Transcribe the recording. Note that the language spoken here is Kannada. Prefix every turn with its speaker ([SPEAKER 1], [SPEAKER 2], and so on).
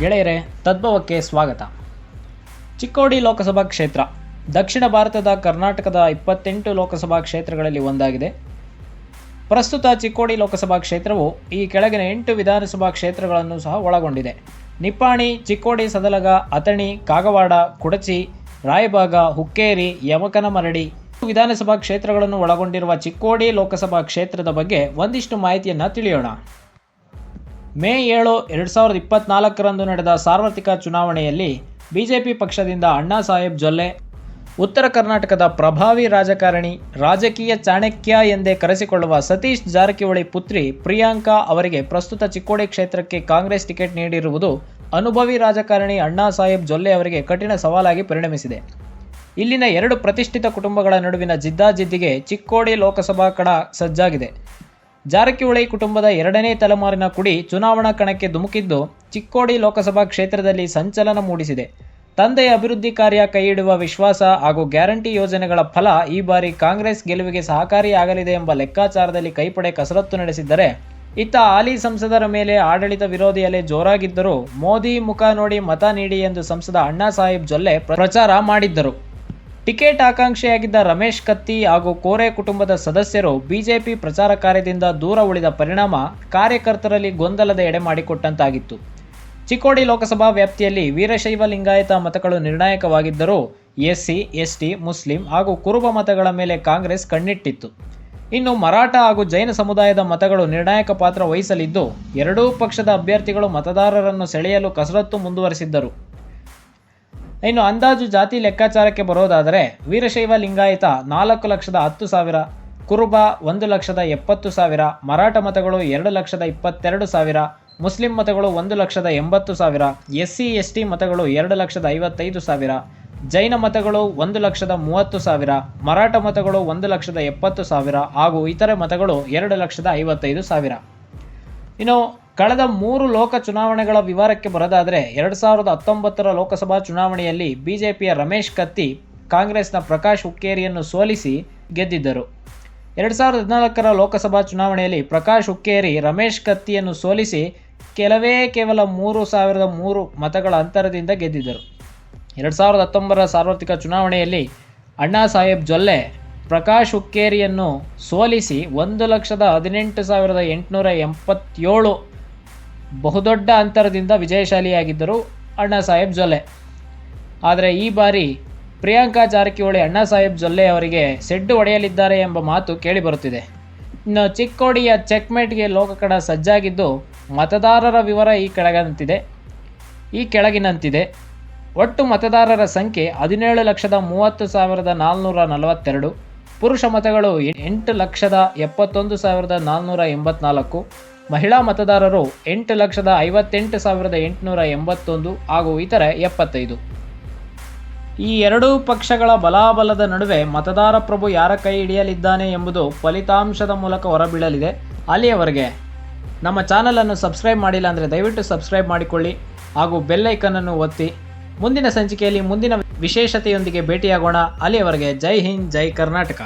[SPEAKER 1] ಗೆಳೆಯರೆ, ತದ್ಭವಕ್ಕೆ ಸ್ವಾಗತ. ಚಿಕ್ಕೋಡಿ ಲೋಕಸಭಾ ಕ್ಷೇತ್ರ. ದಕ್ಷಿಣ ಭಾರತದ ಕರ್ನಾಟಕದ ಇಪ್ಪತ್ತೆಂಟು ಲೋಕಸಭಾ ಕ್ಷೇತ್ರಗಳಲ್ಲಿ ಒಂದಾಗಿದೆ. ಪ್ರಸ್ತುತ ಚಿಕ್ಕೋಡಿ ಲೋಕಸಭಾ ಕ್ಷೇತ್ರವು ಈ ಕೆಳಗಿನ ಎಂಟು ವಿಧಾನಸಭಾ ಕ್ಷೇತ್ರಗಳನ್ನು ಸಹ ಒಳಗೊಂಡಿದೆ. ನಿಪ್ಪಾಣಿ, ಚಿಕ್ಕೋಡಿ, ಸದಲಗ, ಅಥಣಿ, ಕಾಗವಾಡ, ಕುಡಚಿ ರಾಯಬಾಗ ಹುಕ್ಕೇರಿ, ಯಮಕನಮರಡಿ ವಿಧಾನಸಭಾ ಕ್ಷೇತ್ರಗಳನ್ನು ಒಳಗೊಂಡಿರುವ ಚಿಕ್ಕೋಡಿ ಲೋಕಸಭಾ ಕ್ಷೇತ್ರದ ಬಗ್ಗೆ ಒಂದಿಷ್ಟು ಮಾಹಿತಿಯನ್ನು ತಿಳಿಯೋಣ. ಮೇ ಏಳು ಎರಡು ಸಾವಿರದ ಇಪ್ಪತ್ನಾಲ್ಕರಂದು ನಡೆದ ಸಾರ್ವತ್ರಿಕ ಚುನಾವಣೆಯಲ್ಲಿ ಬಿಜೆಪಿ ಪಕ್ಷದಿಂದ ಅಣ್ಣಾ ಸಾಹೇಬ್ ಜೊಲ್ಲೆ, ಉತ್ತರ ಕರ್ನಾಟಕದ ಪ್ರಭಾವಿ ರಾಜಕಾರಣಿ ರಾಜಕೀಯ ಚಾಣಕ್ಯ ಎಂದೇ ಕರೆಸಿಕೊಳ್ಳುವ ಸತೀಶ್ ಜಾರಕಿಹೊಳಿ ಪುತ್ರಿ ಪ್ರಿಯಾಂಕಾ ಅವರಿಗೆ ಪ್ರಸ್ತುತ ಚಿಕ್ಕೋಡಿ ಕ್ಷೇತ್ರಕ್ಕೆ ಕಾಂಗ್ರೆಸ್ ಟಿಕೆಟ್ ನೀಡಿರುವುದು ಅನುಭವಿ ರಾಜಕಾರಣಿ ಅಣ್ಣಾ ಸಾಹೇಬ್ ಜೊಲ್ಲೆ ಅವರಿಗೆ ಕಠಿಣ ಸವಾಲಾಗಿ ಪರಿಣಮಿಸಿದೆ. ಇಲ್ಲಿನ ಎರಡು ಪ್ರತಿಷ್ಠಿತ ಕುಟುಂಬಗಳ ನಡುವಿನ ಜಿದ್ದಾಜಿದ್ದಿಗೆ ಚಿಕ್ಕೋಡಿ ಲೋಕಸಭಾ ಕಣ ಸಜ್ಜಾಗಿದೆ. ಜಾರಕಿಹೊಳಿ ಕುಟುಂಬದ ಎರಡನೇ ತಲೆಮಾರಿನ ಕುಡಿ ಚುನಾವಣಾ ಕಣಕ್ಕೆ ಧುಮುಕಿದ್ದು ಚಿಕ್ಕೋಡಿ ಲೋಕಸಭಾ ಕ್ಷೇತ್ರದಲ್ಲಿ ಸಂಚಲನ ಮೂಡಿಸಿದೆ. ತಂದೆಯ ಅಭಿವೃದ್ಧಿ ಕಾರ್ಯ ಕೈಯಿಡುವ ವಿಶ್ವಾಸ ಹಾಗೂ ಗ್ಯಾರಂಟಿ ಯೋಜನೆಗಳ ಫಲ ಈ ಬಾರಿ ಕಾಂಗ್ರೆಸ್ ಗೆಲುವಿಗೆ ಸಹಕಾರಿಯಾಗಲಿದೆ ಎಂಬ ಲೆಕ್ಕಾಚಾರದಲ್ಲಿ ಕೈಪಡೆ ಕಸರತ್ತು ನಡೆಸಿದ್ದರೆ ಇತ್ತ ಹಾಲಿ ಸಂಸದರ ಮೇಲೆ ಆಡಳಿತ ವಿರೋಧಿ ಅಲೆ ಜೋರಾಗಿದ್ದರೂ ಮೋದಿ ಮುಖ ನೋಡಿ ಮತ ನೀಡಿ ಎಂದು ಸಂಸದ ಅಣ್ಣಾ ಸಾಹೇಬ್ ಜೊಲ್ಲೆ ಪ್ರಚಾರ ಮಾಡಿದ್ದರು. ಟಿಕೆಟ್ ಆಕಾಂಕ್ಷಿಯಾಗಿದ್ದ ರಮೇಶ್ ಕತ್ತಿ ಹಾಗೂ ಕೋರೆ ಕುಟುಂಬದ ಸದಸ್ಯರು ಬಿಜೆಪಿ ಪ್ರಚಾರ ಕಾರ್ಯದಿಂದ ದೂರ ಉಳಿದ ಪರಿಣಾಮ ಕಾರ್ಯಕರ್ತರಲ್ಲಿ ಗೊಂದಲದ ಎಡೆ ಮಾಡಿಕೊಟ್ಟಂತಾಗಿತ್ತು ಚಿಕ್ಕೋಡಿ ಲೋಕಸಭಾ ವ್ಯಾಪ್ತಿಯಲ್ಲಿ ವೀರಶೈವ ಲಿಂಗಾಯತ ಮತಗಳು ನಿರ್ಣಾಯಕವಾಗಿದ್ದರೂ ಎಸ್ಸಿ, ಎಸ್ಟಿ, ಮುಸ್ಲಿಂ ಹಾಗೂ ಕುರುಬ ಮತಗಳ ಮೇಲೆ ಕಾಂಗ್ರೆಸ್ ಕಣ್ಣಿಟ್ಟಿತ್ತು. ಇನ್ನು ಮರಾಠ ಹಾಗೂ ಜೈನ ಸಮುದಾಯದ ಮತಗಳು ನಿರ್ಣಾಯಕ ಪಾತ್ರ ವಹಿಸಲಿದ್ದು, ಎರಡೂ ಪಕ್ಷದ ಅಭ್ಯರ್ಥಿಗಳು ಮತದಾರರನ್ನು ಸೆಳೆಯಲು ಕಸರತ್ತು ಮುಂದುವರೆಸಿದ್ದರು. ಇನ್ನು ಅಂದಾಜು ಜಾತಿ ಲೆಕ್ಕಾಚಾರಕ್ಕೆ ಬರೋದಾದರೆ ವೀರಶೈವ ಲಿಂಗಾಯತ ನಾಲ್ಕು ಲಕ್ಷದ ಹತ್ತು ಸಾವಿರ, ಕುರುಬ ಒಂದು ಲಕ್ಷದ ಎಪ್ಪತ್ತು ಸಾವಿರ, ಮರಾಠ ಮತಗಳು ಎರಡು ಲಕ್ಷದ ಇಪ್ಪತ್ತೆರಡು ಸಾವಿರ, ಮುಸ್ಲಿಂ ಮತಗಳು ಒಂದು ಲಕ್ಷದ ಎಂಬತ್ತು ಸಾವಿರ ಎಸ್ ಸಿ ಎಸ್ ಟಿ ಮತಗಳು ಎರಡು ಲಕ್ಷದ ಐವತ್ತೈದು ಸಾವಿರ, ಜೈನ ಮತಗಳು ಒಂದು ಲಕ್ಷದ ಮೂವತ್ತು ಸಾವಿರ, ಮರಾಠ ಮತಗಳು ಒಂದು ಲಕ್ಷದ ಎಪ್ಪತ್ತು ಸಾವಿರ ಹಾಗೂ ಇತರೆ ಮತಗಳು ಎರಡು ಲಕ್ಷದ ಐವತ್ತೈದು ಸಾವಿರ. ಇನ್ನು ಕಳೆದ ಮೂರು ಲೋಕ ಚುನಾವಣೆಗಳ ವಿವರಕ್ಕೆ ಬರೋದಾದರೆ ಎರಡು ಸಾವಿರದ ಹತ್ತೊಂಬತ್ತರ ಲೋಕಸಭಾ ಚುನಾವಣೆಯಲ್ಲಿ ಬಿಜೆಪಿಯ ರಮೇಶ್ ಕತ್ತಿ ಕಾಂಗ್ರೆಸ್ನ ಪ್ರಕಾಶ್ ಹುಕ್ಕೇರಿಯನ್ನು ಸೋಲಿಸಿ ಗೆದ್ದಿದ್ದರು. ಎರಡು ಸಾವಿರದ ಹದಿನಾಲ್ಕರ ಲೋಕಸಭಾ ಚುನಾವಣೆಯಲ್ಲಿ ಪ್ರಕಾಶ್ ಹುಕ್ಕೇರಿ ರಮೇಶ್ ಕತ್ತಿಯನ್ನು ಸೋಲಿಸಿ ಕೆಲವೇ ಕೇವಲ ಮೂರು ಸಾವಿರದ ಮೂರು ಮತಗಳ ಅಂತರದಿಂದ ಗೆದ್ದಿದ್ದರು. ಎರಡು ಸಾವಿರದ ಹತ್ತೊಂಬತ್ತರ ಸಾರ್ವತ್ರಿಕ ಚುನಾವಣೆಯಲ್ಲಿ ಅಣ್ಣಾ ಸಾಹೇಬ್ ಜೊಲ್ಲೆ ಪ್ರಕಾಶ್ ಹುಕ್ಕೇರಿಯನ್ನು ಸೋಲಿಸಿ ಒಂದು ಲಕ್ಷದ ಹದಿನೆಂಟು ಸಾವಿರದ ಎಂಟುನೂರ ಎಂಬತ್ತೇಳು ಬಹುದೊಡ್ಡ ಅಂತರದಿಂದ ವಿಜಯಶಾಲಿಯಾಗಿದ್ದರು ಅಣ್ಣಾ ಸಾಹೇಬ್ ಜೊಲ್ಲೆ. ಆದರೆ ಈ ಬಾರಿ ಪ್ರಿಯಾಂಕಾ ಜಾರಕಿಹೊಳಿ ಅಣ್ಣಾ ಸಾಹೇಬ್ ಜೊಲ್ಲೆ ಅವರಿಗೆ ಸೆಡ್ಡು ಹೊಡೆಯಲಿದ್ದಾರೆ ಎಂಬ ಮಾತು ಕೇಳಿಬರುತ್ತಿದೆ ಇನ್ನು ಚಿಕ್ಕೋಡಿಯ ಚೆಕ್ಮೇಟ್ಗೆ ಲೋಕಕಡ ಸಜ್ಜಾಗಿದ್ದು ಮತದಾರರ ವಿವರ ಈ ಕೆಳಗಿನಂತಿದೆ. ಈ ಕೆಳಗಿನಂತಿದೆ. ಒಟ್ಟು ಮತದಾರರ ಸಂಖ್ಯೆ ಹದಿನೇಳು ಲಕ್ಷದ ಮೂವತ್ತು ಸಾವಿರದ ನಾಲ್ನೂರ ನಲವತ್ತೆರಡು. ಪುರುಷ ಮತಗಳು ಎಂಟು ಲಕ್ಷದ ಎಪ್ಪತ್ತೊಂದು ಸಾವಿರದ ನಾಲ್ನೂರ ಎಂಬತ್ನಾಲ್ಕು. ಮಹಿಳಾ ಮತದಾರರು ಎಂಟು ಲಕ್ಷದ ಐವತ್ತೆಂಟು ಸಾವಿರದ ಎಂಟುನೂರ ಎಂಬತ್ತೊಂದು ಹಾಗೂ ಇತರೆ ಎಪ್ಪತ್ತೈದು. ಈ ಎರಡೂ ಪಕ್ಷಗಳ ಬಲಾಬಲದ ನಡುವೆ ಮತದಾರ ಪ್ರಭು ಯಾರ ಕೈ ಹಿಡಿಯಲಿದ್ದಾನೆ ಎಂಬುದು ಫಲಿತಾಂಶದ ಮೂಲಕ ಹೊರಬೀಳಲಿದೆ. ಅಲ್ಲಿಯವರೆಗೆ ನಮ್ಮ ಚಾನಲನ್ನು ಸಬ್ಸ್ಕ್ರೈಬ್ ಮಾಡಿಲ್ಲ ಅಂದರೆ ದಯವಿಟ್ಟು ಸಬ್ಸ್ಕ್ರೈಬ್ ಮಾಡಿಕೊಳ್ಳಿ ಹಾಗೂ ಬೆಲ್ ಐಕನ್ನನ್ನು ಒತ್ತಿ. ಮುಂದಿನ ಸಂಚಿಕೆಯಲ್ಲಿ ಮುಂದಿನ ವಿಶೇಷತೆಯೊಂದಿಗೆ ಭೇಟಿಯಾಗೋಣ. ಅಲ್ಲಿಯವರೆಗೆ ಜೈ ಹಿಂದ್, ಜೈ ಕರ್ನಾಟಕ.